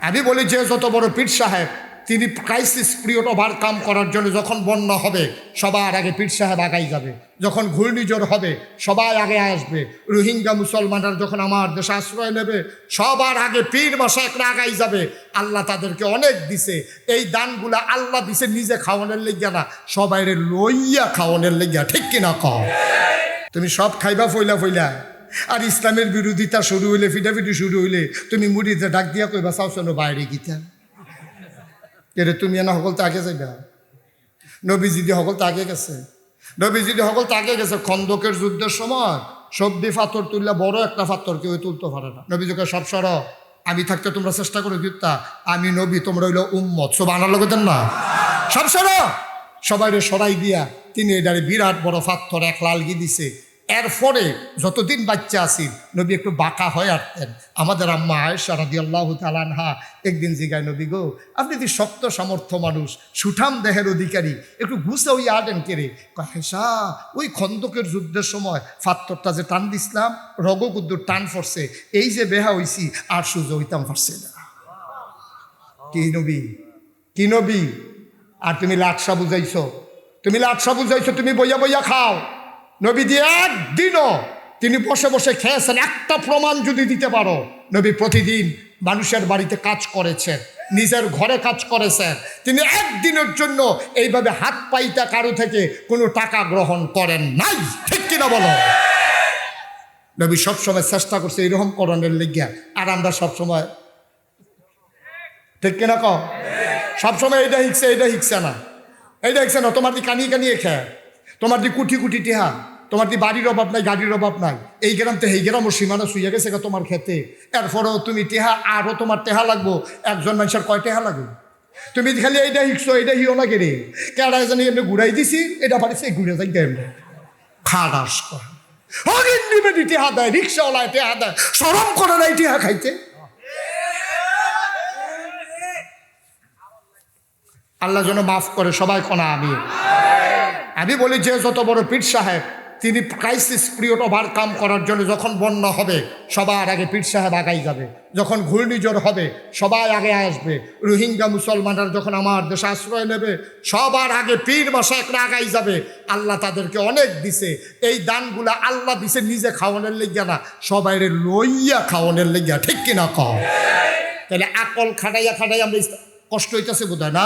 আমি বলি, যে যত বড় পীর সাহেব, তিনি ক্রাইসিস পিরিয়ড ওভারকাম করার জন্য যখন বন্যা হবে, সবার আগে পীর সাহেব আগাই যাবে। যখন ঘূর্ণিঝড় হবে, সবাই আগে আসবে। রোহিঙ্গা মুসলমানরা যখন আমার দেশে আশ্রয় নেবে, সবার আগে পীর একটা আগাই যাবে। আল্লাহ তাদেরকে অনেক দিছে। এই দানগুলো আল্লাহ দিছে নিজে খাওয়ানোর লেগিয়া না সবাই লইয়া খাওয়ানোর লেগিয়া। ঠিক কিনা কও? তুমি সব খাইবা, ফইলা ফইলা। আর ইসলামের বিরোধিতা শুরু হইলে, ফিটাফিটি শুরু হইলে, তুমি মুড়িতে ডাক দিয়া কইবা, চাও শোনো বাইরে গীতা। এরে তুমি এনা সকল তো আগে যাইবা নবীজিদি সকল তো আগে গেছে? নবীজিদি সকল তো আগে গেছে? খন্দকের যুদ্ধের সময় সবদি ফাতর তুললে বড় একটা ফাতর কেউ তুলতে পারে না। নবীজিকে সব সর, আমি থাকতে তোমরা চেষ্টা করে দিতা আমি নবী, তোমরা হইল উম্মত। সব আনার লগতেন না? সব সর! সবাই সরাই দিয়া, তিনি এটারে বিরাট বড় ফাত্তর এক লালগি দিছে। এরপরে যতদিন বাচ্চা আছি, নবী একটু বাঁকা হয়ে আসতেন। আমাদের আম্মা আয়েশা রাদি আল্লাহ তালানহা একদিন জিগায়, নবী গো, আপনি যদি শক্ত সামর্থ্য মানুষ, সুঠাম দেহের অধিকারী, একটু ঘুষে ওই আডেন কেড়ে। হেসা ওই খন্দকের যুদ্ধের সময় ফাত্তরটা যে টান দিছিলাম রগকুদ্দুর টান ফরছে, এই যে বেহা হইছি, আর সুযোগ হইতাম পারছে না। কি নবী? কি নবী? আর তুমি লাটসা বুঝাইছো? তুমি লাটসা বুঝাইছো, তুমি বইয়া বইয়া খাও। নবী দিয়ে একদিনও তিনি বসে বসে খেয়েছেন, একটা প্রমাণ যদি দিতে পারো, নবী প্রতিদিন মানুষের বাড়িতে কাজ করেছেন, নিজের ঘরে কাজ করেছেন। তিনি একদিনের জন্য এইভাবে হাত পাইতা কারও থেকে কোনো টাকা গ্রহণ করেন নাই। ঠিক কিনা বলো? নবী সবসময় চেষ্টা করছে এরকম করণের লেগিয়া, আর আমরা সবসময় ঠিক কিনা কম সবসময় এইটা হিকছে এইটা হিকছে না। এইটা হিকছে না, তোমার কানিয়ে কানিয়ে খেয়ে। তোমার দি কুটি কুটি টেহা, তোমার দি বাড়ির অভাব নাই, গাড়ির অভাব নাই। এই গ্রাম তো এই গ্রাম ও সীমানা শুয়ে গেছে তোমার খেতে এরপরেও তুমি টেহা, আরও তোমার টেহা লাগবো, একজন মানুষের কয় টেহা লাগবে তুমি খালি এইটা হিকছো এইটা হিও না কেড়ে কেডা জানি এমনি ঘুরাই দিছি এটা পারিছে ঘুরে যাই এমনি। খারাস দেয়, রিক্সাওয়ালায় টেহা খাইতে। আল্লাহ যেন মাফ করে, সবাই কোনা আমি। আমি বলি যে যত বড় পীর সাহেব, তিনি ক্রাইসিস পিরিয়ড ওভারকাম করার জন্য যখন বন্যা হবে, সবার আগে পীর সাহেব আগাই যাবে। যখন ঘূর্ণিঝড় হবে, সবাই আগে আসবে। রোহিঙ্গা মুসলমানরা যখন আমার দেশে আশ্রয় নেবে, সবার আগে পীর একটা আগাই যাবে। আল্লাহ তাদেরকে অনেক দিছে। এই দানগুলা আল্লাহ দিছে নিজে খাওয়ানোর লেগিয়া না সবাই লইয়া খাওয়ানোর লেগিয়া, ঠিক কিনা খাও তাহলে আকল খাটাইয়া খাটাইয়া আমরা কষ্ট হইতেছে বোধ না?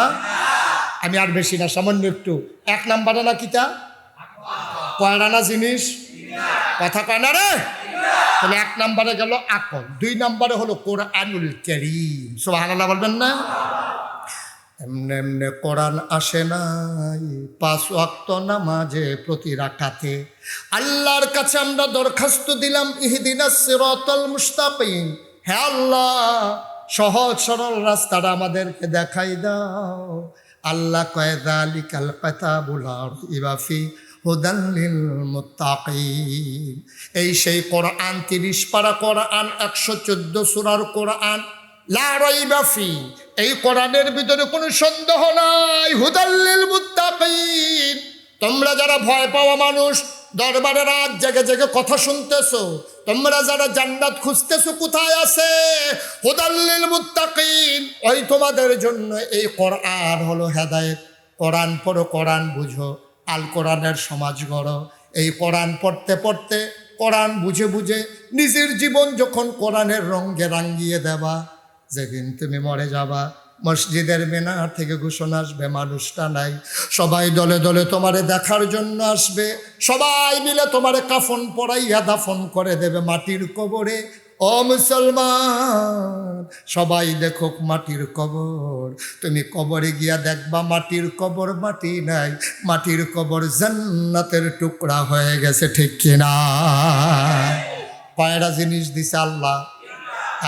আমি আর বেশি না, সামান্য একটু। এক নাম্বারে না কিতা কয়রানা জিনিস? কথা কয় না রে? তাহলে এক নাম্বারে গেল আকল। দুই নাম্বারে হলো কোরআনুল করিম। সোহানাল্লাহ বলবেন না? এমনে এমনে কোরআন আসে নাই। পাঁচ ওয়াক্ত নামাজে প্রতি রাখাতে আল্লাহর কাছে আমরা দরখাস্ত দিলাম, ইহদিনা সিরাতাল মুস্তাকিম। হে আল্লাহ, সহজ সরল রাস্তাটা আমাদেরকে দেখাই দাও। আল্লাহ কয়দা আলি কালপাতা বুলার ইবাফি হুদাল্লিল মুতাকিম এই সেই কোরআন, তিরিশ পারা কোরআন, একশো চোদ্দ সুরার কোরআন লাফি এই কোরআনের ভিতরে কোনো সন্দেহ নাই। হুদাল্লিল মুত্তাকিন। তোমরা যারা ভয় পাওয়া মানুষ, দরবারে রাত জেগে জেগে কথা শুনতেছো, তোমরা যারা জান্নাত খুঁজতেছো কোথায় আছে? হুদাল্লিল মুত্তাকিন। ওই তোমাদের জন্য এই কোরআন হলো হেদায়েত। কোরআন পড়ো, কোরআন বুঝো, আল কোরআনের সমাজ গড়ো। এই কোরআন পড়তে পড়তে, কোরআন বুঝে বুঝে নিজের জীবন যখন কোরআনের রঙ্গে রাঙ্গিয়ে দেবা, যেদিন তুমি মরে যাবা মসজিদের মিনার থেকে ঘোষণা আসবে মানুষটা নাই সবাই দলে দলে তোমারে দেখার জন্য আসবে। সবাই মিলে তোমারে কাফন পরাইয়া দাফন করে দেবে মাটির কবরে। ও মুসলমান, সবাই দেখুক মাটির কবর। তুমি কবরে গিয়া দেখবা মাটির কবর মাটি নাই। মাটির কবর জান্নাতের টুকরা হয়ে গেছে, ঠিক কিনা? পায়রা জিনিস দিছে আল্লাহ,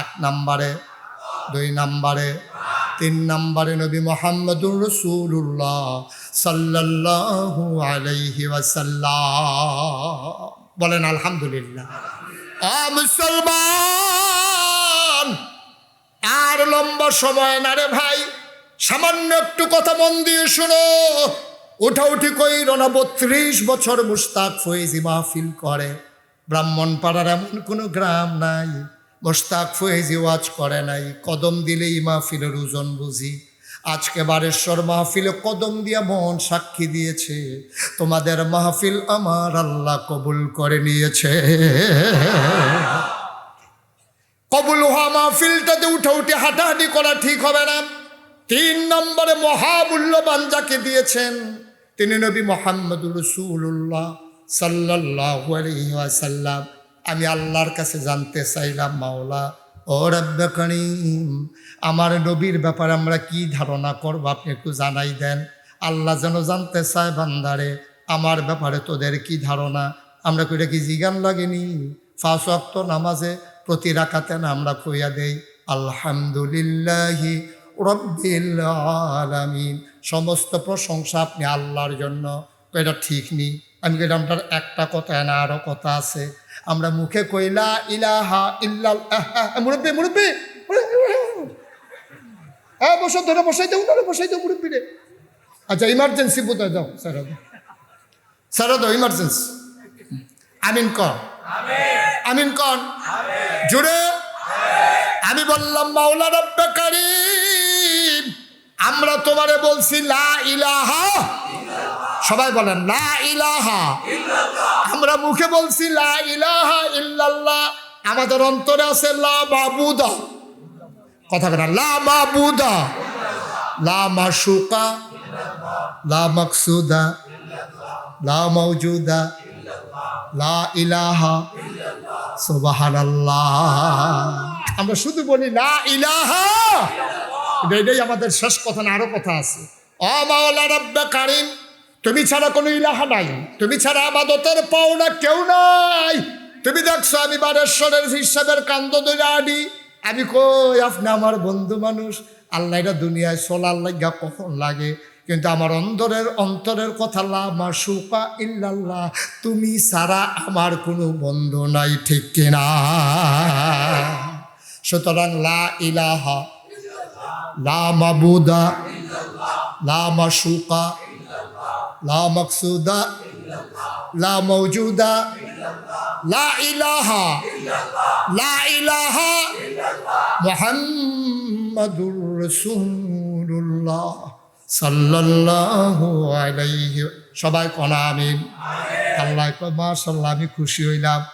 এক নাম্বারে, দুই নাম্বারে তিন নম্বরে নবী মোহাম্মদুর রসুল্লাহ সাল্লাল্লাহু আলাইহি ওয়াসাল্লাম। বলেন, আলহামদুলিল্লাহ। মুসলমান, আর লম্বা সময় না রে ভাই, সামান্য একটু কথা মন দিয়ে শুনো। উঠাউঠি কইর না, বত্রিশ বছর মুস্তাক ফয়েজি মাহফিল করে। ব্রাহ্মণ পাড়ার এমন কোনো গ্রাম নাই। মোস্তাক ফয়েজি ওয়াজ করে নাই, কদম দিলেই মাহফিলের ওজন বুঝি। আজকে বারেশ্বর মাহফিলে কদম দিয়া মন সাক্ষী দিয়েছে, তোমাদের মাহফিল আমার আল্লাহ কবুল করে নিয়েছে। কবুল হওয়া মাহফিলটাতে উঠে উঠে হাঁটাহাঁটি করা ঠিক হবে না। তিন নম্বরে মহামূল্যবান যাকে দিয়েছেন, তিনি নবী মোহাম্মদুর রসুল্লাহ সাল্লাহ আলহিহাসাল্লাম আমি আল্লাহর কাছে জানতে চাইলাম, মাওলা, ও রব্বে আমার নবীর ব্যাপারে আমরা কি ধারণা করব? আপনি একটু জানাই দেন। আল্লাহ যেন জানতে চায় বান্দারে, আমার ব্যাপারে তোদের কি ধারণা? আমরা কইটা কি জিগান লাগেনি? ফাঁস অক্ত নামাজে প্রতি রাখাতে না আমরা কইয়া দেই, আলহামদুলিল্লাহি রব্বিল আলামিন। সমস্ত প্রশংসা আপনি আল্লাহর জন্য। এটা ঠিক নেই। আমি তার একটা কথা না আরও কথা আছে। আমরা মুখে কইলা ইলাহা ইল্লাল মুরব্বী মুরব্বী হ্যাঁ বসো, ধরে, বসাই দাও, ধরে, বসাই দাও, মুরব্বী রে। আচ্ছা ইমার্জেন্সি বোধহয় দাও স্যার দাও। স্যার দাও ইমার্জেন্সি আমিন কর আমিন কন। জুড়ে। আমি বললাম, মাওলা রব্বে কারিম। আমরা তোমারে বলছি লা ইলাহা। সবাই বলেন, লা ইলাহা। আমরা মুখে বলছি লা ইলাহা ইল্লাল্লাহ। আমাদের অন্তরে আছে লা মাবুদা। কথা কেনা লা মাবুদা। লা মাশুকা। লা মাকসুদা। লা মৌজুদা লা ইলাহা। সুবহানাল্লাহ। আমরা শুধু বলি লা ইলাহা। এটাই আমাদের শেষ কথা না, আরও কথা আছে। কারিম, তুমি ছাড়া কোনো ইলাহা নাই। তুমি ছাড়া আমাদতের পাওনা কেউ নাই। তুমি দেখছ আমি বারেশ্বরের হিসাবের কান্দ আডি। আমি কই, আপনি আমার বন্ধু মানুষ। আল্লাহ এটা দুনিয়ায় সোলার লাগা কখন লাগে? কিন্তু আমার অন্তরের অন্তরের কথা, লা মাসুকা ইল্লাল্লাহ, তুমি ছাড়া আমার কোনো বন্ধু নাই, ঠিক কিনা? সুতরাং লা ইলাহা লা মাবুদা লা মাসুকা লা মকসুদা লা মৌজুদা লা ইলাহা লা ইলাহা মুহাম্মাদুর রাসূলুল্লাহ সাল্লাল্লাহু আলাইহি সবাই কনা আমিন। আল্লাহ কয়, মাশাআল্লাহ, আমি খুশি হইলাম।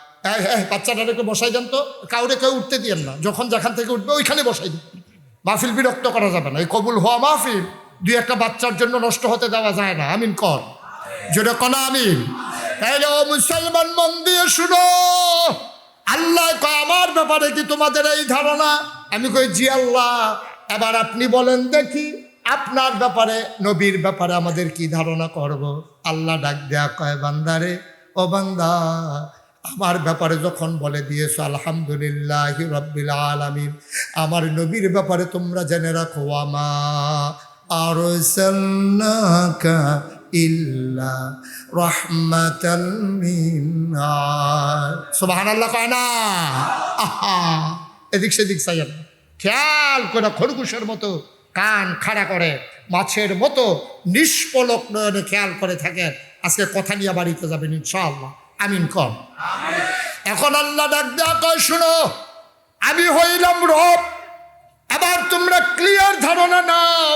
বাচ্চাটাকে বসাই দেন তো। কাউরে কেউ উঠতে দিয়েন না। যখন যেখান থেকে উঠবে, ওইখানে বসাই দিন। মাহফিল বিরক্ত করা যাবে না। এই কবুল হওয়া মাহফিল দুই একটা বাচ্চার জন্য নষ্ট হতে দেওয়া যায় না। আমিন কর। যেটা কনা আমিন। তাইলে ও মুসলমান মন দিয়ে শুনো। আল্লাহ আমার ব্যাপারে কি তোমাদের এই ধারণা? আমি কই, জি আল্লাহ, এবার আপনি বলেন দেখি আপনার ব্যাপারে, নবীর ব্যাপারে আমাদের কি ধারণা করব? আল্লাহ ডাক দেয়া কয়, বান্দারে, ও বান্দা আমার ব্যাপারে যখন বলে দিয়েছ, আলহামদুলিল্লাহ রব্বিল আলামিন, আমার নবীর ব্যাপারে তোমরা জেনে রাখো আমা আর না। এদিক সেদিক চাইয়েন খেয়াল করে খরগোশের মতো কান খাড়া করে, মাছের মতো নিষ্পলক নয়নে খেয়াল করে থাকেন। আজকে কথা নিয়ে বাড়িতে যাবেন, ইনশাআল্লাহ। আমিন কম। এখন আল্লাহ ডাক কয়, শুনো, আমি হইলাম রব। এবার তোমরা ক্লিয়ার ধারণা নাও।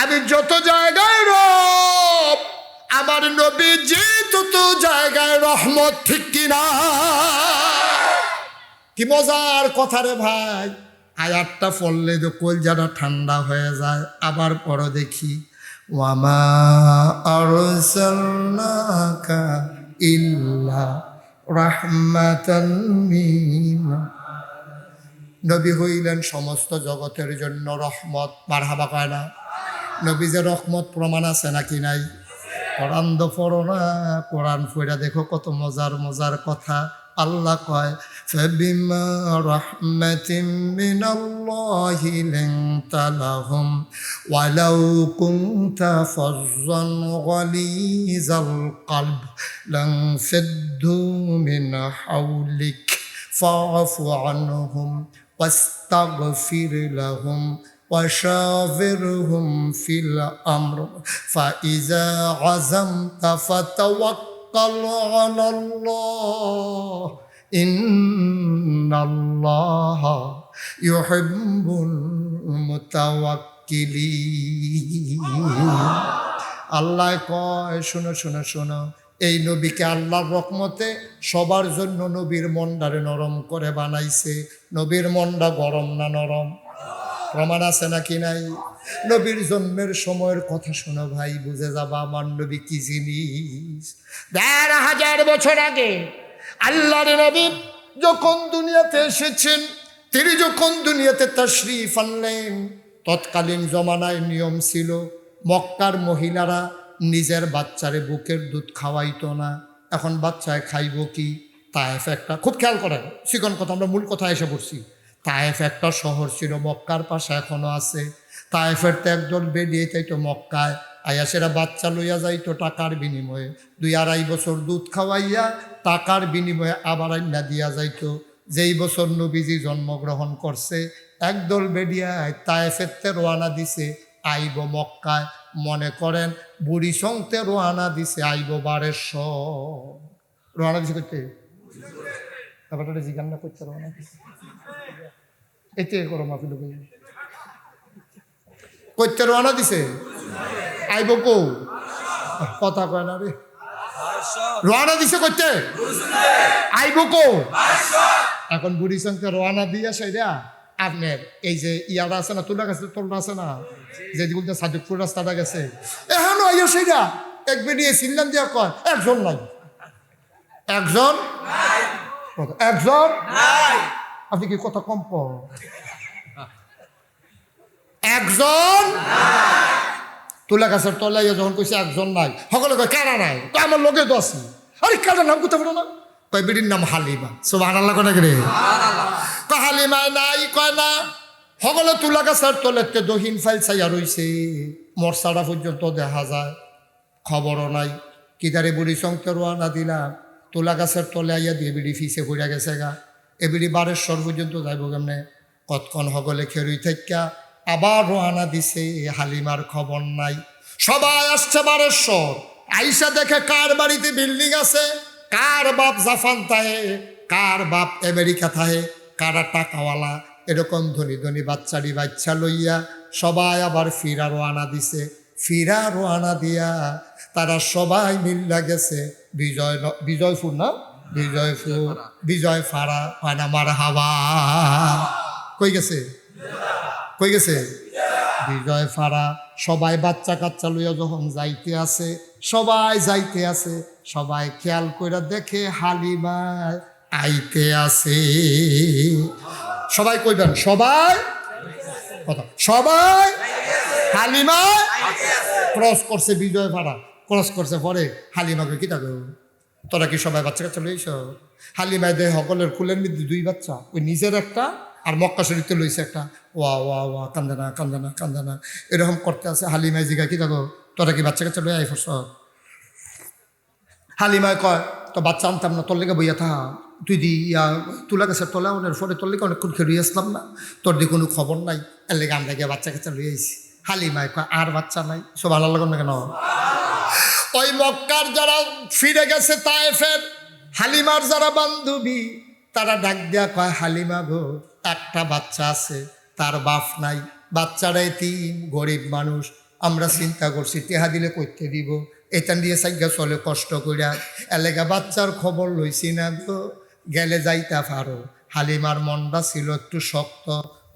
আমি যত জায়গায় রব, আমার নবী যে তত জায়গায় রহমত, ঠিক কিনা কি মজার কথা রে ভাই। আয়াতটা পড়লে তো কলজাটা ঠান্ডা হয়ে যায়। আবার পর দেখি। ওয়ামা আরসালনাকা ইল্লা রাহমাতাল নবী হইলেন সমস্ত জগতের জন্য রহমত। মারহাবা কয় না? নবী যে রহমত প্রমাণ আছে নাকি নাই? কোরআন দফর না কোরআন পড়া দেখো কত মজার মজার কথা। আল্লাহ কয় فبما رحمة من الله لنت لهم ولو كنت فظا غليظ القلب لانفضوا من حولك فاعف عنهم واستغفر لهم وشاورهم في الأمر فإذا عزمت فتوكل على الله ইন্নাল্লাহ ইউহিব্বুল মুতাওয়াক্কিলিন আল্লাহ কয়, শোনো শোনো শোনো, এই নবীকে আল্লাহর রকমতে সবার জন্য নবীর মনটারে নরম করে বানাইছে। নবীর মনটা গরম না নরম? প্রমাণ আছে নাকি নাই? নবীর জন্মের সময়ের কথা শোনো ভাই, বুঝে যাবা আমার নবী কি জিনিস? দেড় হাজার বছর আগে আল্লাহর নবী যখন দুনিয়াতে এসেছেন, তিনি যখন দুনিয়াতে তশরিফ আনলেন, তৎকালীন জমানায় নিয়ম ছিল, মক্কার মহিলারা নিজের বাচ্চারে বুকের দুধ খাওয়াইত না। এখন বাচ্চায় খাইব কি? তায়েফ একটা, খুব খেয়াল করেন, শিকন কথা, আমরা মূল কথা এসে পড়ছি। তায়েফ একটা শহর ছিল, মক্কার পাশে এখনও আছে। তায়েফের তো একজন বেরিয়ে তাইতো মক্কায়, আয়া সেরা বাচ্চা লইয়া যাইতো টাকার বিনিময়ে। দুই আড়াই বছর দুধ খাওয়াইয়া টাকার বিনিময়ে আবার আইনা দিয়া যাইতো। যেই বছর নবীজি জন্মগ্রহণ করছে, একদল বেডিয়ায় তায়েফেরতে রোয়ানা দিছে, আইব মক্কায়। মনে করেন, বুড়ি সঙ্গতে রোয়ানা দিছে, আইব বারের রোয়ানা দিছে করতে ব্যাপারটা জিজ্ঞাসা করতে রোয়ানা দিছে। এতে করো মাফিল করতে রোয়ানা দিছে? আইব কো? কথা কয় না রে। রোয়ানা দিছে করতে আইব কো? এখন বুড়ি সঙ্গে রোয়ানা দিয়া সেটা আপনার এই যে ইয়ারা আছে না তুলা গাছে তোলটা আছে না? যে বলতে সাজুকপুর রাস্তাটা গেছে। এখনও আইয়া সেটা এক বেরিয়ে চিনলাম দিয়া কয়, একজন নাই। একজন? একজন? আপনি কি কথা কম? একজন? তুলা গাছের তলায় যখন কইছে একজন নাই সকলে কয় কারা নাই? তো আমার লোকে তো আছি। আরে কারা নাম কোথাও বলো না? কয় বিড়ির নাম হালিমা। সব আনাল্লা কোনে রে? কয় হালিমায় নাই? কয় না। সকলে তুলা গাছের তলেতে দহিন ফাইল চাইয়া রইছে। মরসাটা পর্যন্ত দেখা যায় খবরও নাই। কিদারে বুড়ি সংকে রোয়ানা দিলাম তুলা গাছের তলে আইয়া দিয়ে বিড়ি ফিসে ঘুরে গেছে গা। এ বিড়ি বারেশ্বর পর্যন্ত যাইব কেমনে? কতক্ষণ হগলে খেরুই থাকা আবার রোয়ানা দিছে হালিমার খবর নাই। সবাই আসছে বারেশ্বর। আইসা দেখে কার বাড়িতে বিল্ডিং আছে? কার বাপ জাফান থাহে কার বাপ আমেরিকা থাহে কারা টাকাওয়ালা? এরকম ধনী ধনী বাচ্চারি বাচ্চা লইয়া সবাই আবার ফিরা রোয়ানা দিছে। ফিরা রোয়ানা দিয়া তারা সবাই মিল্লা গেছে। বিজয় বিজয়পুর না? বিজয়পুর বিজয় ফাড়া পায়না মার হাওয়া। কই গেছে? কই গেছে? বিজয় ফাড়া, সবাই বাচ্চা কাচ্চা লইয়া যখন যাইতে আছে, সবাই যাইতে আছে, সবাই খেয়াল করে দেখে হালিমা আইতে আছে। সবাই কইবেন, সবাই? কথা, সবাই? হালিমা ক্রস করছে বিজয় ফাড়া, ক্রস করছে পরে হালিমাকে, কি থাকো তোরা কি সবাই বাচ্চা কাচ্চা লইছ? হালিমায় দেহ সকলের কুলের মধ্যে দুই বাচ্চা, ওই নিজের একটা আর মক্কা শরীরতে লইছে একটা, ওয়া ওয়া ওয়া, কান্দানা কান্দানা কান্দানা। এরকম করতে আছে। হালিমায় জিগা কি থাকো তোরা কি বাচ্চা কাচ্চা লই আই ফরস হালিমায় কয়, তো বাচ্চা আনতাম না, তোর লেগে বইয়া থাকা তুই দি, ইয়া, তুলা গেছে তোলা, ওনের ফলে তোর লেগে অনেকক্ষণ খেয়ে আসলাম না। তোর দিয়ে কোনো খবর নাই। এর লেগে আমরা গিয়ে বাচ্চা কাচ্চা লই আইছি। হালিমায় কয়, আর বাচ্চা নাই। সব ভালো লাগুন না কেন? ওই মক্কার যারা ফিরে গেছে তায়েফের, হালিমার যারা বান্ধবী, তারা ডাক দেয়া কয়, হালিমা গো একটা বাচ্চা আছে, তার বাপ নাই। বাচ্চারাই তিন গরিব মানুষ। আমরা চিন্তা করছি, টেহা দিলে করতে দিব? এটা দিয়ে সাইগা চলে কষ্ট করিয়া এলাকা বাচ্চার খবর লইছি না গো। গেলে যাইতা পারো। হালিমার মনটা ছিল একটু শক্ত।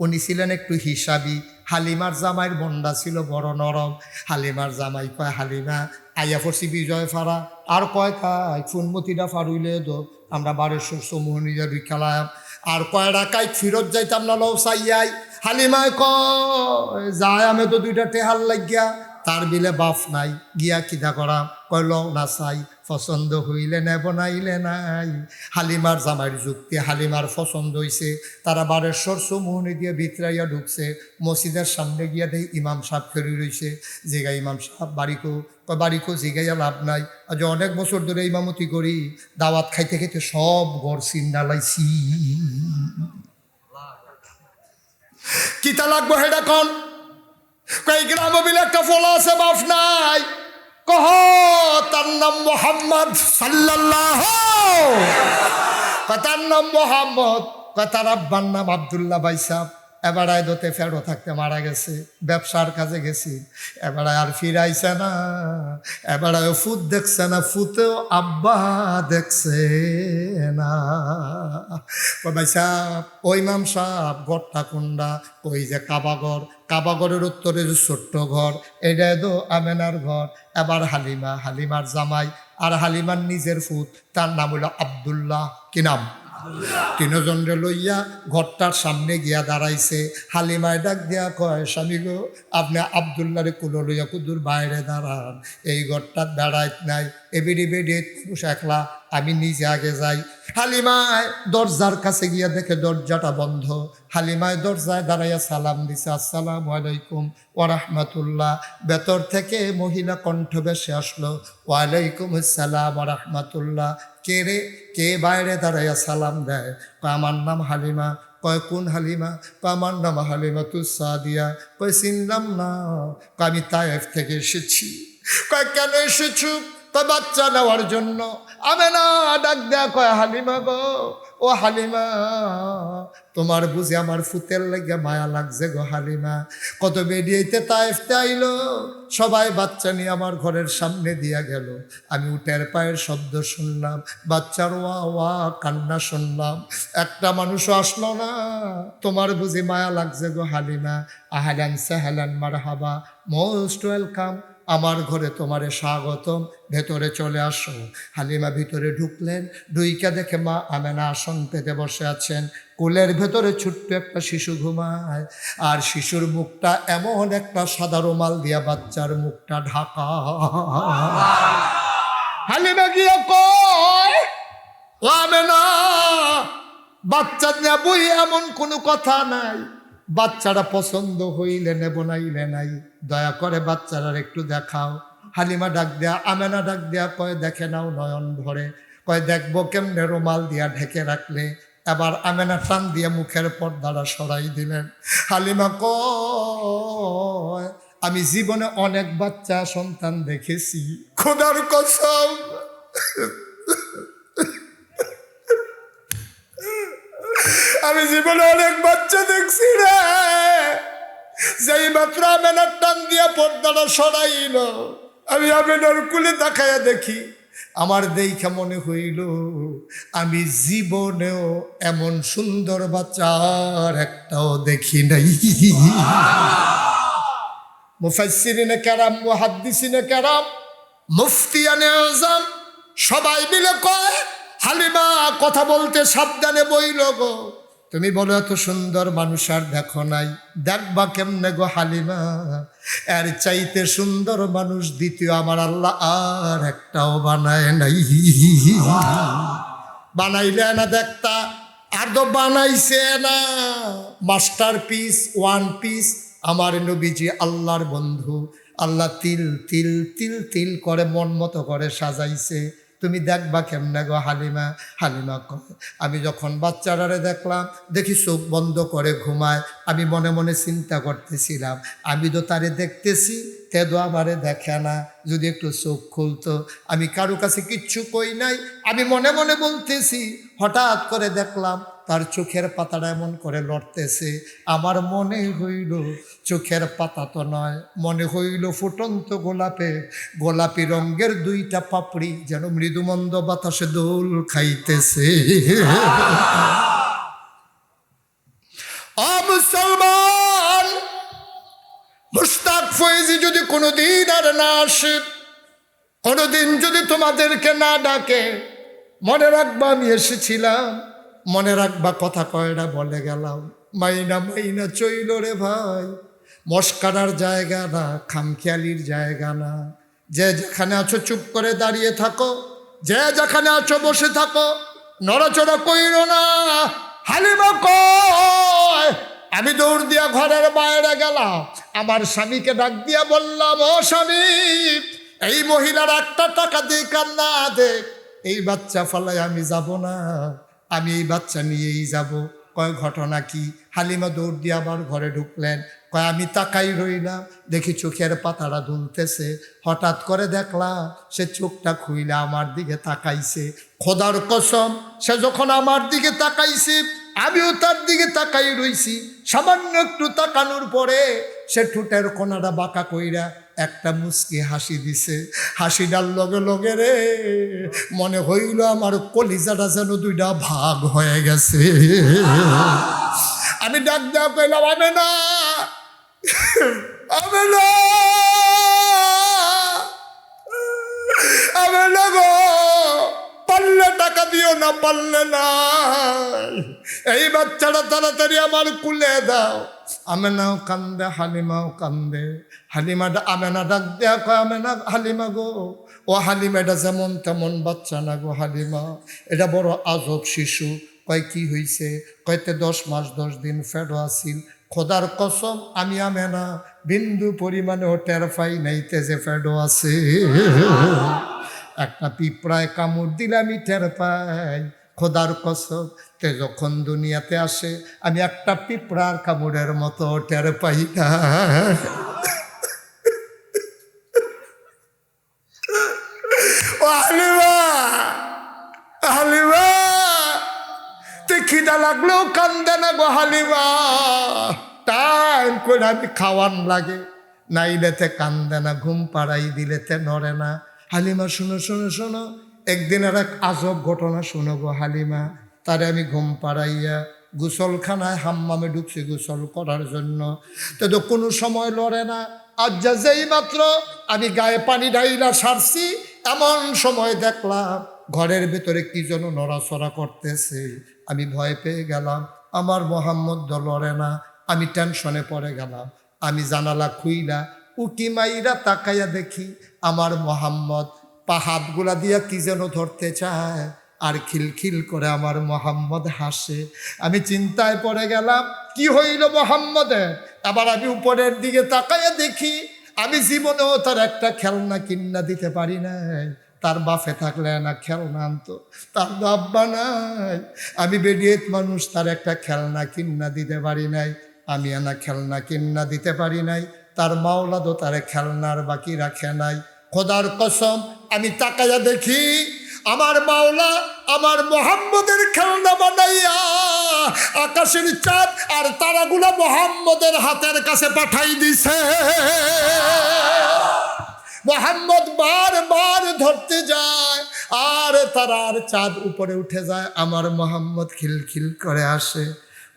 উনি ছিলেন একটু হিসাবি। হালিমার জামাইয়ের মনটা ছিল বড় নরম। হালিমার জামাই কয়, হালিমা, আইয়া পড়ছি বিজয় ফাড়া আর কয় কাই ফুনমতিটা ফাড়ুইলে দো আমরা বারেশ্বর সমূহনিয়া দুই খেলাম। আর কয় রাখাই ফিরত যাইতাম না লও সাইয়াই। হালিমায় ক যায় আমি তো দুইটা টেহাল লাগিয়া, তার বিলে বাফ নাই, গিয়া কিধা করা কয় লও না চাই পছন্দ হইলে নেব নাইলে নাই। হালিমার জামাইয়ের যুক্তি হালিমার পছন্দ হইছে তারা বারেশ্বর সমূহনি দিয়ে ভিতরাইয়া ঢুকছে। মসজিদের সামনে গিয়া দেই ইমাম সাহেব ফেরি রইছে জিগা ইমাম সাহেব বাড়িকো কয় বাড়িকো জিগাইয়া লাভ নাই। আজ অনেক বছর ধরে ইমামতি করি দাওয়াত খাইতে খাইতে সব ঘর চিন্না লাইছি কিতা লাগবো হেডা কন কই গ্রাম বিলে একটা ফল আছে বাপ নাই। কহ তার নাম মোহাম্মদ সাল্লাল্লাহ। কথার নাম মোহাম্মদ। কথার আব্বার নাম আবদুল্লাহ বাইসাব এবারায় দোতে ফেরো থাকতে মারা গেছে, ব্যবসার কাজে গেছি। এবারায় আর ফিরাইছে না, এবারায় ফুট দেখছে না ফুতেও আব্বা দেখছে না। ভাই সাহ ওই মাম সাহ গড়টা কুন্ডা? ওই যে, কাবাগর। কাবাগরের উত্তরে যে ছোট্ট ঘর এটাই তো আমেনার ঘর। এবার হালিমা, হালিমার জামাই আর হালিমার নিজের ফুত তার নাম হলো আবদুল্লাহ। কি নাম? তিনজনরে লইয়া ঘরটার সামনে গিয়া দাঁড়াইছে। হালিমায় ডাক দিয়া কয়, স্বামী গো, আপনি আবদুল্লারে কুলো লইয়া কুদুর বাইরে দাঁড়ান। এই ঘরটার দাঁড়াইত নাই। এবিডি বেডি পুরুষ একলা, আমি নিজে আগে যাই। হালিমায় দরজার কাছে গিয়া দেখে দরজাটা বন্ধ। হালিমায় দরজায় দাঁড়াইয়া সালাম দিছে, আসসালাম আলাইকুম ওরহমতুল্লাহ ভেতর থেকে মহিলা কণ্ঠ বেশে আসলো, ওয়ালাইকুম আসসালাম রহমতুল্লাহ। কে রে? কে বাইরে দাঁড়াইয়া সালাম দেয়? আমার নাম হালিমা। কয়, কোন হালিমা? আমার নাম হালিমা তু সাদিয়া। কয়, চিনলাম না। আমি তায়েফ থেকে এসেছি। কয়, কেন এসেছু? কয় বাচ্চা নেওয়ার জন্য। আমি না ডাক দেয়া কয়, হালিমা গো, ও হালিমা, তোমার বুঝি আমার ফুতের লেগে মায়া লাগছে গো হালিমা। কত বেরিয়েতে তাইফতে আইলো সবাই বাচ্চা নিয়ে আমার ঘরের সামনে দিয়া গেল। আমি উটের পায়ের শব্দ শুনলাম, বাচ্চার ওয়া ওয়া কান্না শুনলাম। একটা মানুষও আসলো না, তোমার বুঝি মায়া লাগছে গো হালিমা। আহালান মার হাবা মোস্ট ওয়েলকাম। আমার ঘরে তোমারে স্বাগতম, ভেতরে চলে আসো। হালিমা ভিতরে ঢুকলেন, ঢুইকা দেখে মা আমেনা আসন পেতে বসে আছেন। কোলের ভেতরে ছোট্ট একটা শিশু ঘুমায়, আর শিশুর মুখটা এমন একটা সাদা রুমাল দিয়া বাচ্চার মুখটা ঢাকা। হালিমা গিয়ে কয় আমেনা, বাচ্চা নেবই এমন কোনো কথা নাই। বাচ্চারা পছন্দ হইলে নেব নাইলে নাই। দয়া করে বাচ্চারার একটু দেখাও। হালিমা ডাক দেয়া, আমেনা ডাক দেয়া কয়, দেখে নাও নয়ন ভরে। কয়, দেখব কেমনে রুমাল দিয়া ঢেকে রাখলে। এবার আমেনা টান দিয়ে মুখের পর্দাটা সরাই দিলেন। হালিমা কয়, আমি জীবনে অনেক বাচ্চা সন্তান দেখেছি। খোদার কসম। আমি জীবনে অনেক বাচ্চা দেখছি রে। যেই মাত্র আমেনার টান দিয়া পর্দাটা সরাইল, আমি আমেনার কুলে তাকাইয়া দেখি, আমার দেখা মনে হইল, আমি জীবনেও এমন সুন্দর বাচ্চার একটাও দেখি নাই। মুফাসসিরিনে কেরাম, মুহাদ্দিসিনে কেরাম, মুফতিয়ানে আজম, সবাই মিলে কয়, হালিমা কথা বলতে সাবধানে বইল গো। তুমি বলো এত সুন্দর মানুষ আর দেখো নাই। দেখবা কেমনে গো হালিমা? এর চাইতে সুন্দর মানুষ দ্বিতীয় আমার আল্লাহ আর একটাও বানায় নাই। বানাইলে না দেখতা আর তো বানাইছে না। মাস্টার পিস ওয়ান পিস আমার নবীজি আল্লাহর বন্ধু। আল্লাহ তিল তিল তিল তিল করে মন মতো করে সাজাইছে। তুমি দেখবা কেমনে গো হালিমা? হালিমা কয়, আমি যখন বাচ্চারারে দেখলাম, দেখি চোখ বন্ধ করে ঘুমায়, আমি মনে মনে চিন্তা করতেছিলাম। আমি তো তারে দেখতেছি তে তো আমারে দেখে না। যদি একটু চোখ খুলতো, আমি কারও কাছে কিচ্ছু কই নাই। আমি মনে মনে বলতেছি, হঠাৎ করে দেখলাম তার চোখের পাতাটা এমন করে লড়তেছে। আমার মনে হইল, চোখের পাতা তো নয়, মনে হইল ফুটন্ত গোলাপে, গোলাপি রঙ্গের দুইটা পাপড়ি যেন মৃদুমন্দ বাতাসে দোল খাইতেছে। মুসলমান মুস্তাক ফয়েজি যদি কোনোদিন আর না আসে, কোনোদিন যদি তোমাদেরকে না ডাকে, মনে রাখবা আমি এসেছিলাম। মনে রাখবা কথা কয়টা বলে গেলাম। মাইনা মাইনা চইল রে ভাই, মস্কারার জায়গা না, খামখেয়ালির জায়গা না। যে যেখানে আছো চুপ করে দাঁড়িয়ে থাকো, যে যেখানে আছো বসে থাকো, নড়াচড়া কইর না। হালিমা কয়, আমি দৌড় দিয়া ঘরের বাইরে গেলাম, আমার স্বামীকে ডাক দিয়া বললাম, ও স্বামী, এই মহিলার একটা টাকা দিই কান্না দেখ এই বাচ্চা ফলাই আমি যাব না। আমি এই বাচ্চা নিয়েই যাব। কয়, ঘটনা কি? হালিমা দৌড় দিয়ে আবার ঘরে ঢুকলেন। কয়, আমি তাকাই রইলাম। দেখি চোখের পাতাটা দুলতেছে। হঠাৎ করে দেখলাম সে চোখটা খুইলে আমার দিকে তাকাইছে। খোদার কসম, সে যখন আমার দিকে তাকাইছে, আমিও তার দিকে তাকাই রইছি। সামান্য একটু তাকানোর পরে সে ঠোঁটের কোনাটা বাঁকা কইরা একটা মুস্কি হাসি দিছে। হাসিটার লগে লগে রে, মনে হইল আমার কলিজাটা যেন দুইটা ভাগ হয়ে গেছে। আমি ডাক দেওয়া কইলাম আমি না আমি না না পারলে না পারলে না। এই বাচ্চাটা তাড়াতাড়ি আমার কুলে দাও। আমেনাও কান্দে, হালিমাও কান্দে। হালিমাটা আমেনা ডাক দেয়া কয়, আমেনা, হালিমা গো, ও হালিমাটা যেমন তেমন বাচ্চা না গো হালিমা। এটা বড় আজব শিশু। কয়, কি হইছে? কয়তে দশ মাস দশ দিন ফেরো আসিল খোদার কসম, আমি আমেনা। বিন্দু পরিমাণে ও টের পাই নাই তেজে ফেডো আছে। একটা পিঁপড়ায় কামড় দিলে আমি টের পাই। খোদার কসম, তে যখন দুনিয়াতে আসে, আমি একটা পিঁপড়ার কামড়ের মতো টের পাই না। হালিমা! খিদা লাগলেও কান্দে না গো হালিমা। টাইম করে আমি খাওয়ান লাগে নাইলেতে কান্দে না, ঘুম পাড়াই দিলেতে নড়ে না। হালিমা, শুনো শুনো, শোনো একদিন আর এক আজব ঘটনা শোনো গো হালিমা। তারে আমি ঘুম পাড়াইয়া গোসলখানায় হাম্মামে ঢুকছি গোসল করার জন্য। তো তো কোনো সময় লড়ে না। আজ যা যেই মাত্র আমি গায়ে পানি ডাইলা সারছি, এমন সময় দেখলাম ঘরের ভেতরে কি যেন নড়াচড়া করতেছে। আমি ভয় পেয়ে গেলাম, আমার মোহাম্মদ লড়ে না। আমি টেনশনে পড়ে গেলাম, আমি জানালা খুইলা উকি মাইরা তাকাইয়া দেখি আমার মোহাম্মদ পাহাড়গুলা দিয়া কি যেন ধরতে চায়। আর খিলখিল করে আমার মোহাম্মদ হাসে। আমি চিন্তায় পড়ে গেলাম, কি হইল মোহাম্মদের? আবার আমি উপরের দিকে তাকাইয়া দেখি, আমি জীবনেও তার একটা খেলনা কিন্না দিতে পারি নাই। তার বাফে থাকলে না খেলনা আনতো, তার আব্বা নাই। আমি বেরিয়েত মানুষ, তার একটা খেলনা কিন্না দিতে পারি নাই। আমি আনা খেলনা কিন্না দিতে পারি নাই। তার মাওলা তো তার খেলনার বাকি রাখে নাই। খোদার কসম, আমি তাকাইয়া দেখি আমার মাওলা আমার মোহাম্মদের খেলনা বানাইয়া আকাশের চাঁদ আর তারাগুলা মোহাম্মদের হাতের কাছে পাঠাই দিছে। মোহাম্মদ বার বার ধরতে যায় আর তারার চাঁদ উপরে উঠে যায়, আমার মোহাম্মদ খিলখিল করে আসে।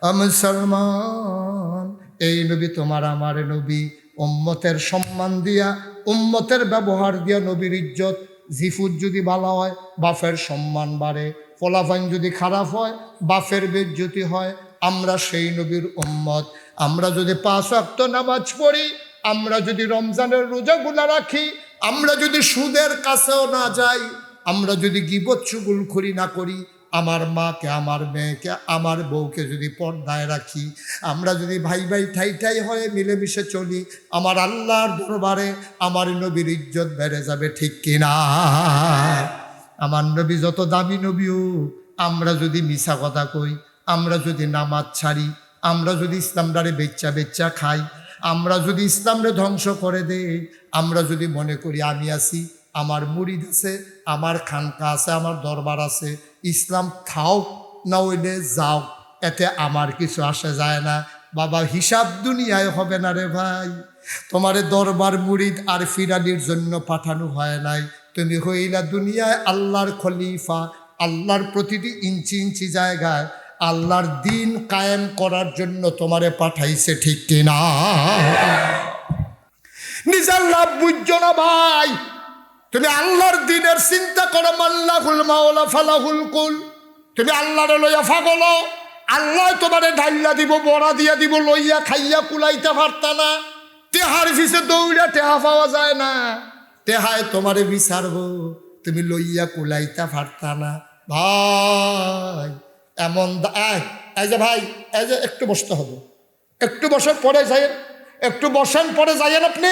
আমি সলমান এই নবী তোমার আমার নবী উম্মতের সম্মান দিয়া, উম্মতের ব্যবহার দিয়া নবীর ইজ্জত, জিফুত যদি ভালো হয় বাফের সম্মান বাড়ে। ফলাফাইন যদি খারাপ হয় বাফের বেজ্জতি হয়। আমরা সেই নবীর উম্মত। আমরা যদি পাঁচ অক্ত নামাজ পড়ি, আমরা যদি রমজানের রোজাগুলা রাখি, আমরা যদি সুদের কাছেও না যাই, আমরা যদি গিবত চুগুল করি না করি আমার মাকে, আমার মেয়েকে, আমার বউকে যদি পর্দায় রাখি, আমরা যদি ভাই ভাই ঠাই ঠাই হয়ে মিলেমিশে চলি, আমার আল্লাহর দরবারে আমার নবীর ইজ্জত বেড়ে যাবে ঠিক কিনা? আমার নবী যত দামি নবীও আমরা যদি মিশা কথা কই, আমরা যদি নামাজ ছাড়ি, আমরা যদি ইসলামটারে বেচ্চা বেচ্চা খাই, আমরা যদি ইসলামরে ধ্বংস করে দেই, আমরা যদি মনে করি আমি আছি আমার মুড়িদ আছে, আমার খানকা আছে, আমার দরবার আছে। ইসলাম খাও না হইলে যাও, এতে আমার কিছু আসে যায় না। বাবা, হিসাব দুনিয়ায় হবে না রে ভাই। তোমারে দরবার মুড়িদ আর ফিরানির জন্য পাঠানো হয় নাই। তুমি হইলা দুনিয়ায় আল্লাহর খলিফা, আল্লাহর প্রতিটি ইঞ্চি ইঞ্চি জায়গায়। আল্লাহর দিন কায়েম করার জন্য তোমারে পাঠাইছে ঠিক কিনা? নিজের লাভ বুঝছ না ভাই? তুমি আল্লাহর দিনের চিন্তা করো মাল্লাহুল মাওলা ফালাহুল কুল। তুমি আল্লাহর লইয়া ফাগল আল্লাহ তোমারে ঢাইলা দিব বড়া দিয়া দিব লইয়া খাইয়া কুলাইতে পারতা না। তেহার ফিসে দৌড়া টেহা পাওয়া যায় না। তেহায় তোমারে বিচারবো তুমি লইয়া কুলাইতে পারতা না। ভাই এমন এই, যে ভাই এই যে একটু বসতে হবে। একটু বসার পরে যাইয়েন একটু বসেন পরে যাইয়েন আপনি।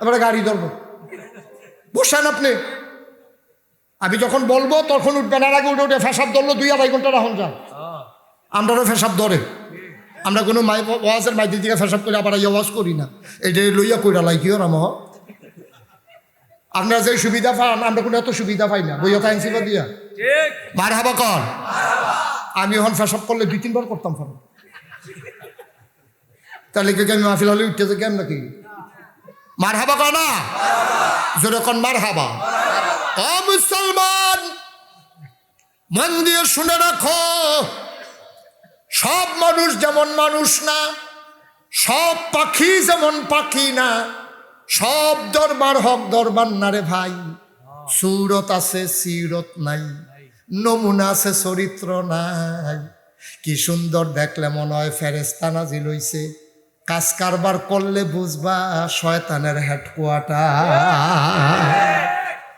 এবারে গাড়ি ধরবো। বসেন আপনি। আমি যখন বলব তখন উঠবেন আর আগে উঠে উঠে ফেসাব ধরলো দুই আড়াই ঘণ্টা রাখুন যান। আমরাও ফেসাব ধরে। আমরা কোনো মাই ওয়াজের মাইদি দিকে ফেসাব করে আবার ওয়াজ করি না। এটা লইয়া কইরা লাই কিও রাম আপনারা যে সুবিধা পান আমরা কোনো এত সুবিধা পাই না। বইয়া তাই আনছি দিয়া। মার হাবা কর। আমি এখন ফেসাব করলে দুই তিনবার করতাম ফোন তাহলে কি আমি মাহফিল হলে উঠতে কেন নাকি? মার হাবা কর না? যেরকম মার হাবা ও মুসলমান মন দিয়ে শুনে রাখো সব মানুষ যেমন মানুষ না সব পাখি যেমন পাখি না সব দরবার হক দরবার না রে ভাই। সুরত আছে সিরত নাই নমুনা আছে চরিত্র নাই। কি সুন্দর দেখলে মনে হয় ফেরেস্তা নাজিল হইছে। কাজ কারবার করলে বুঝবা শয়তানের হেডকোয়ার্টার